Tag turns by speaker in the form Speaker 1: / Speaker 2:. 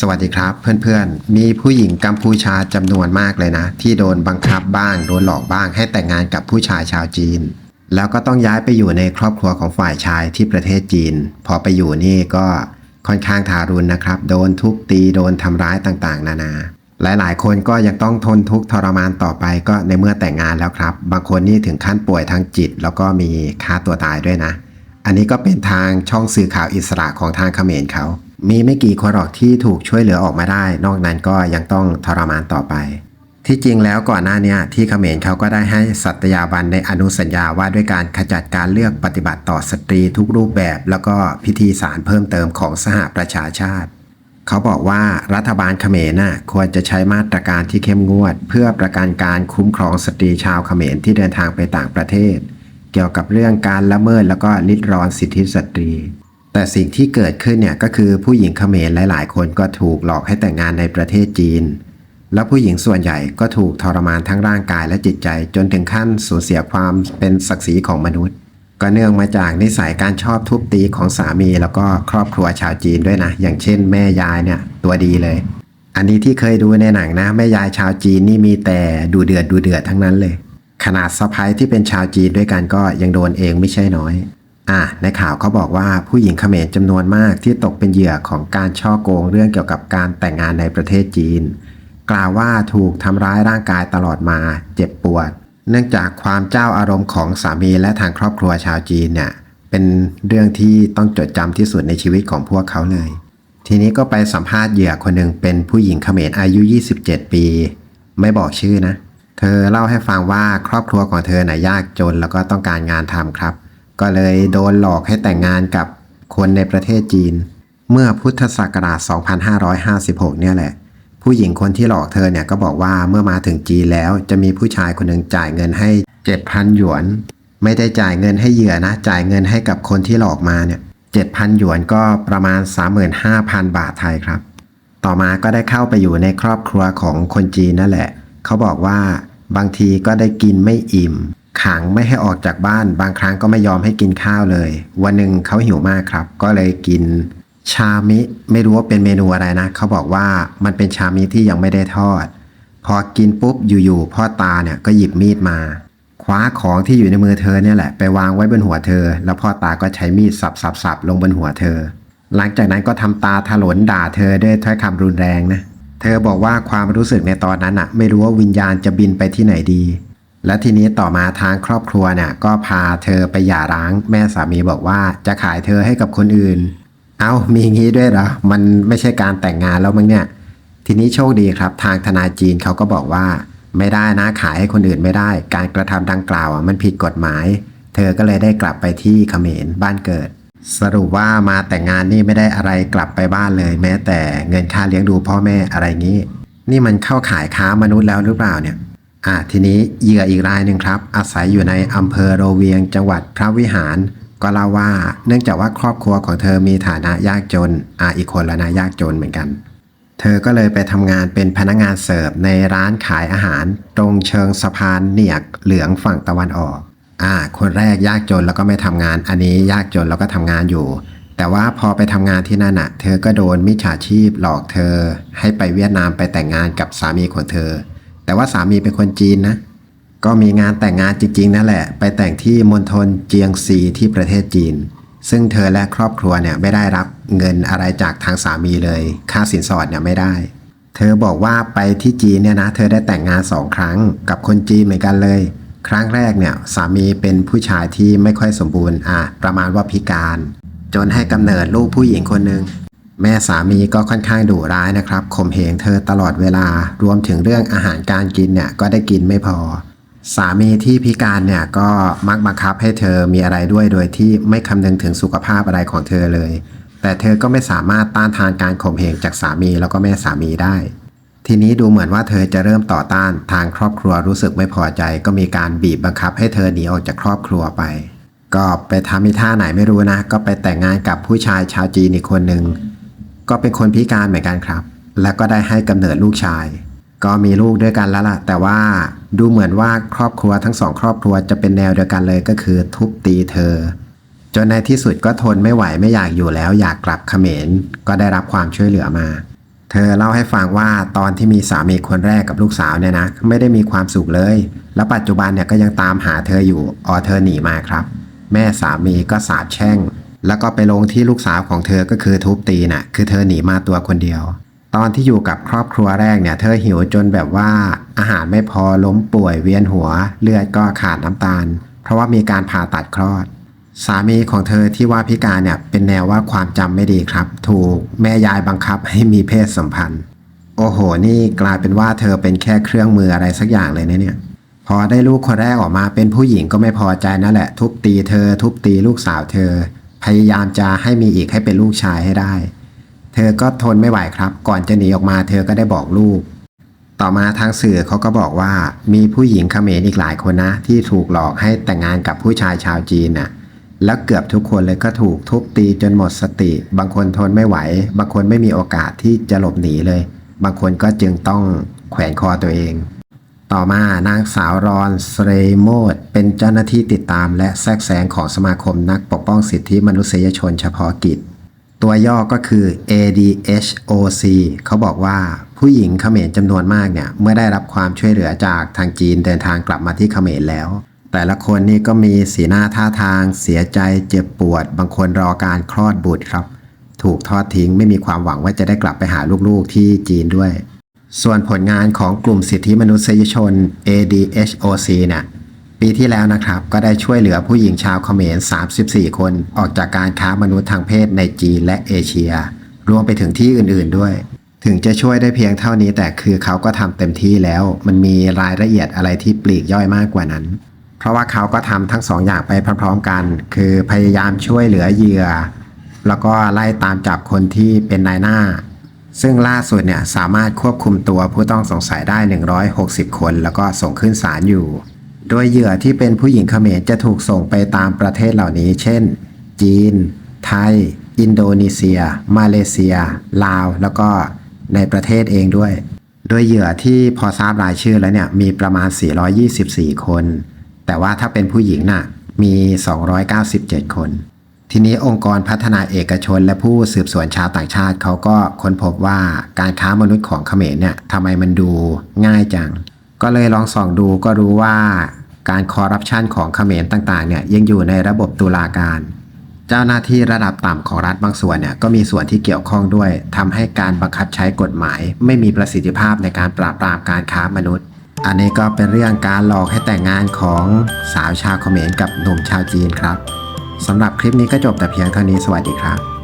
Speaker 1: สวัสดีครับ เพื่อนๆ มีผู้หญิงกัมพูชาจำนวนมากเลยนะ ที่โดนบังคับบ้าง โดนหลอกบ้างให้แต่งงานกับผู้ชายชาวจีน แล้วก็ต้องย้ายไปอยู่ในครอบครัวของฝ่ายชายที่ประเทศจีน พอไปอยู่นี่ก็ค่อนข้างทารุณนะครับ โดนทุบตีโดนทำร้ายต่างๆ นานา หลายๆ คนก็ยังต้องทนทุกข์ทรมานต่อไปก็ในเมื่อแต่งงานแล้วครับ บางคนนี่ถึงขั้นป่วยทางจิต แล้วก็มีฆ่าตัวตายด้วยนะ อันนี้ก็เป็นทางช่องสื่อข่าวอิสระของทางเขมรเขา มีไม่กี่คนหรอกที่ถูกช่วยเหลือออกมาได้ นอกนั้นก็ยังต้องทรมานต่อไป ที่จริงแล้วก่อนหน้านี้ที่เขมรเขาก็ได้ให้สัตยาบันในอนุสัญญาว่าด้วยการขจัดการเลือกปฏิบัติต่อสตรีทุกรูปแบบ แล้วก็พิธีสารเพิ่มเติมของสหประชาชาติเขาบอกว่ารัฐบาลเขมรน่ะควรจะใช้มาตรการที่เข้มงวด เพื่อประกันการคุ้มครองสตรีชาวเขมรที่เดินทางไปต่างประเทศ เกี่ยวกับเรื่องการละเมิดแล้วก็ลิดรอนสิทธิสตรี แต่สิ่งที่เกิดขึ้นเนี่ยก็คือผู้หญิงเขมรหลาย ๆ คนก็ถูกหลอกให้แต่งงานในประเทศจีน แล้วผู้หญิงส่วนใหญ่ก็ถูกทรมานทั้งร่างกายและจิตใจ จนถึงขั้นสูญเสียความเป็นศักดิ์ศรีของมนุษย์ ก็เนื่องมาจากนิสัยการชอบทุบตีของสามีแล้วก็ครอบครัวชาวจีนด้วยนะ อย่างเช่น แม่ยายเนี่ยตัวดีเลย อันนี้ที่เคยดูในหนังนะแม่ยายชาวจีนนี่มีแต่ดูเดือดดูเดือดทั้งนั้นเลย ขนาดสะพ้ายที่เป็นชาวจีนด้วยกันก็ยังโดนเองไม่ใช่น้อย อะในข่าวเขาบอกว่าผู้หญิงเขมรจำนวนมากที่ตกเป็นเหยื่อของการช่อโกงเรื่องเกี่ยวกับการแต่งงานในประเทศจีน กล่าวว่าถูกทำร้ายร่างกายตลอดมาเจ็บปวด เนื่องจากความเจ้าอารมณ์ของสามีและทางครอบครัวชาวจีนเนี่ยเป็นเรื่องที่ต้องจดจำที่สุดในชีวิตของพวกเขาเลย ทีนี้ก็ไปสัมภาษณ์เหยื่อคนหนึ่งเป็นผู้หญิงเขมรอายุ 27 ปี ไม่บอกชื่อนะ เธอเล่าให้ฟังว่าครอบครัวของเธอน่ะยากจนแล้วก็ต้องการงานทำครับ ก็เลยโดนหลอกให้แต่งงานกับคนในประเทศจีน เมื่อพุทธศักราช 2556 เนี่ยแหละ ผู้หญิงคนที่หลอกเธอเนี่ยก็บอกว่าเมื่อมาถึงจีนแล้วจะมีผู้ชายคนหนึ่งจ่ายเงินให้ 7,000 หยวน ไม่ได้จ่ายเงินให้เหยื่อนะ จ่ายเงินให้กับคนที่หลอกมาเนี่ย7,000 หยวนก็ประมาณ 35,000 บาทไทยครับ ต่อมาก็ได้เข้าไปอยู่ในครอบครัวของคนจีนนั่นแหละ เขาบอกว่าบางทีก็ได้กินไม่อิ่ม ขังไม่ให้ออกจากบ้าน บางครั้งก็ไม่ยอมให้กินข้าวเลย วันหนึ่งเขาหิวมากครับ ก็เลยกิน ชามิไม่รู้ว่าเป็นเมนูอะไรนะ เขาบอกว่ามันเป็นชามิที่ยังไม่ได้ทอด พอกินปุ๊บอยู่ๆพ่อตาเนี่ยก็หยิบมีดมา คว้าของที่อยู่ในมือเธอเนี่ยแหละไปวางไว้บนหัวเธอ แล้วพ่อตาก็ใช้มีดสับๆๆลงบนหัวเธอ หลังจากนั้นก็ทำตาถลนด่าเธอด้วยถ้อยคำรุนแรงนะเธอบอกว่าความรู้สึกในตอนนั้นอะไม่รู้ว่าวิญญาณจะบินไปที่ไหนดี และทีนี้ต่อมาทางครอบครัวเนี่ยก็พาเธอไปหย่าร้าง แม่สามีบอกว่าจะขายเธอให้กับคนอื่น เอามีงี้ด้วยเหรอ มันไม่ใช่การแต่งงานแล้วมั้งเนี่ย ทีนี้โชคดีครับ ทางทนายจีนเขาก็บอกว่า ไม่ได้นะขายให้คนอื่นไม่ได้ การกระทำดังกล่าวอะมันผิดกฎหมาย เธอก็เลยได้กลับไปที่เขมรบ้านเกิด สรุปว่ามาแต่งงานนี่ไม่ได้อะไรกลับไปบ้านเลย แม้แต่เงินค่าเลี้ยงดูพ่อแม่อะไรงี้ นี่มันเข้าขายค้ามนุษย์แล้วหรือเปล่าเนี่ย อะทีนี้เหยื่ออีกรายหนึ่งครับ อาศัยอยู่ในอำเภอโรเวียงจังหวัดพระวิหาร ก็เล่าว่าเนื่องจากว่าครอบครัวของเธอมีฐานะยากจนอะอีกคนละนะยากจนเหมือนกัน เธอก็เลยไปทำงานเป็นพนักงานเสิร์ฟในร้านขายอาหาร ตรงเชิงสะพานเหนียกเหลืองฝั่งตะวันออกอ่าคนแรกยากจนแล้วก็ไม่ทำงาน อันนี้ยากจนแล้วก็ทำงานอยู่ แต่ว่าพอไปทำงานที่นั่นน่ะเธอก็โดนมิจฉาชีพหลอกเธอ ให้ไปเวียดนามไปแต่งงานกับสามีของเธอ แต่ว่าสามีเป็นคนจีนนะ ก็มีงานแต่งงานจริง ๆ นั่นแหละ ไปแต่งที่มณฑลเจียงซีที่ประเทศจีน ซึ่งเธอและครอบครัวเนี่ยไม่ได้รับเงินอะไรจากทางสามีเลย ค่าสินสอดเนี่ยไม่ได้ เธอบอกว่าไปที่จีนเนี่ยนะ เธอได้แต่งงานสองครั้งกับคนจีนเหมือนกันเลย ครั้งแรกเนี่ยสามีเป็นผู้ชายที่ไม่ค่อยสมบูรณ์อะประมาณว่าพิการ จนให้กำเนิดลูกผู้หญิงคนหนึ่ง แม่สามีก็ค่อนข้างดุร้ายนะครับข่มเหงเธอตลอดเวลารวมถึงเรื่องอาหารการกินเนี่ยก็ได้กินไม่พอ สามีที่พิการเนี่ยก็มักบังคับให้เธอมีอะไรด้วยโดยที่ไม่คำนึงถึงสุขภาพอะไรของเธอเลย แต่เธอก็ไม่สามารถต้านทานการข่มเหงจากสามีแล้วก็แม่สามีได้ ทีนี้ดูเหมือนว่าเธอจะเริ่มต่อต้านทางครอบครัวรู้สึกไม่พอใจ ก็มีการบีบบังคับให้เธอหนีออกจากครอบครัวไป ก็ไปทำมีท่าไหนไม่รู้นะ ก็ไปแต่งงานกับผู้ชายชาวจีนอีกคนหนึ่ง ก็เป็นคนพิการเหมือนกันครับ แล้วก็ได้ให้กำเนิดลูกชาย ก็มีลูกด้วยกันแล้วล่ะ แต่ว่าดูเหมือนว่าครอบครัวทั้งสองครอบครัวจะเป็นแนวเดียวกันเลยก็คือทุบตีเธอ จนในที่สุดก็ทนไม่ไหวไม่อยากอยู่แล้วอยากกลับเขมรก็ได้รับความช่วยเหลือมา เธธอเล่าให้ฟังว่าตอนที่มีสามีคนแรกกับลูกสาวเนี่ยนะไม่ได้มีความสุขเลย แล้วปัจจุบันเนี่ยก็ยังตามหาเธออยู่อ๋อเธอหนีมาครับ แม่สามีก็สาบแช่ง แล้วก็ไปลงที่ลูกสาวของเธอก็คือทุบตีน่ะ คือเธอหนีมาตัวคนเดียว ตอนที่อยู่กับครอบครัวแรกเนี่ย เธอหิวจนแบบว่าอาหารไม่พอล้มป่วยเวียนหัว เลือดก็ขาดน้ำตาล เพราะว่ามีการผ่าตัดคลอด สามีของเธอที่ว่าพิการเนี่ยเป็นแนวว่าความจำไม่ดีครับ ถูกแม่ยายบังคับให้มีเพศสัมพันธ์ โอ้โห นี่กลายเป็นว่าเธอเป็นแค่เครื่องมืออะไรสักอย่างเลยนะเนี่ยพอได้ลูกคนแรกออกมาเป็นผู้หญิงก็ไม่พอใจนั่นแหละ ทุบตีเธอ ทุบตีลูกสาวเธอ พยายามจะให้มีอีกให้เป็นลูกชายให้ได้ เธอก็ทนไม่ไหวครับ ก่อนจะหนีออกมาเธอก็ได้บอกลูก ต่อมาทางสื่อเขาก็บอกว่ามีผู้หญิงเขมรอีกหลายคนนะ ที่ถูกหลอกให้แต่งงานกับผู้ชายชาวจีนน่ะ แล้วเกือบทุกคนเลยก็ถูกทุบตีจนหมดสติ บางคนทนไม่ไหว บางคนไม่มีโอกาสที่จะหลบหนีเลย บางคนก็จึงต้องแขวนคอตัวเอง ต่อมานางสาวรอนสเรโมดเป็นเจ้าหน้าที่ติดตามและแทรกแซงของสมาคมนักปกป้องสิทธิมนุษยชนเฉพาะกิจ ตัวย่อก็คือ ADHOC เขาบอกว่าผู้หญิงเขมรจำนวนมากเนี่ย เมื่อได้รับความช่วยเหลือจากทางจีนเดินทางกลับมาที่เขมรแล้ว แต่ละคนนี่ก็มีสีหน้าท่าทาง เสียใจเจ็บปวด บางคนรอการคลอดบุตรครับ ถูกทอดทิ้งไม่มีความหวังว่าจะได้กลับไปหาลูกๆที่จีนด้วย ส่วนผลงานของกลุ่มสิทธิมนุษยชน ADHOC เนี่ยปีที่แล้วนะครับก็ได้ช่วยเหลือผู้หญิงชาวเขมร 34 คนออกจากการค้ามนุษย์ทางเพศในจีนและเอเชีย รวมไปถึงที่อื่นๆด้วย ถึงจะช่วยได้เพียงเท่านี้แต่คือเขาก็ทำเต็มที่แล้ว มันมีรายละเอียดอะไรที่ปลีกย่อยมากกว่านั้น เพราะว่าเขาก็ทำทั้งสองอย่างไปพร้อมๆกัน คือพยายามช่วยเหลือเหยื่อ แล้วก็ไล่ตามจับคนที่เป็นนายหน้า ซึ่งล่าสุดเนี่ยสามารถควบคุมตัวผู้ต้องสงสัยได้ 160 คน แล้วก็ส่งขึ้นศาลอยู่ โดยเหยื่อที่เป็นผู้หญิงเขมรจะถูกส่งไปตามประเทศเหล่านี้ เช่น จีน ไทย อินโดนีเซีย มาเลเซีย ลาว แล้วก็ในประเทศเองด้วย โดยเหยื่อที่พอทราบรายชื่อแล้วเนี่ยมีประมาณ 424 คน แต่ว่าถ้าเป็นผู้หญิงน่ะมี 297 คน ทีนี้องค์กรพัฒนาเอกชนและผู้สืบสวนชาวต่างชาติเขาก็ค้นพบว่าการค้ามนุษย์ของเขมรเนี่ยทำไมมันดูง่ายจัง ก็เลยลองส่องดูก็รู้ว่าการคอร์รัปชันของเขมรต่างๆเนี่ยยังอยู่ในระบบตุลาการ เจ้าหน้าที่ระดับต่ำของรัฐบางส่วนเนี่ยก็มีส่วนที่เกี่ยวข้องด้วยทำให้การบังคับใช้กฎหมาย ไม่มีประสิทธิภาพในการปราบปรามการค้ามนุษย์ อันนี้ก็เป็นเรื่องการหลอกให้แต่งงานของสาวชาวเขมรกับหนุ่มชาวจีนครับ สำหรับคลิปนี้ก็จบแต่เพียงเท่านี้สวัสดีครับ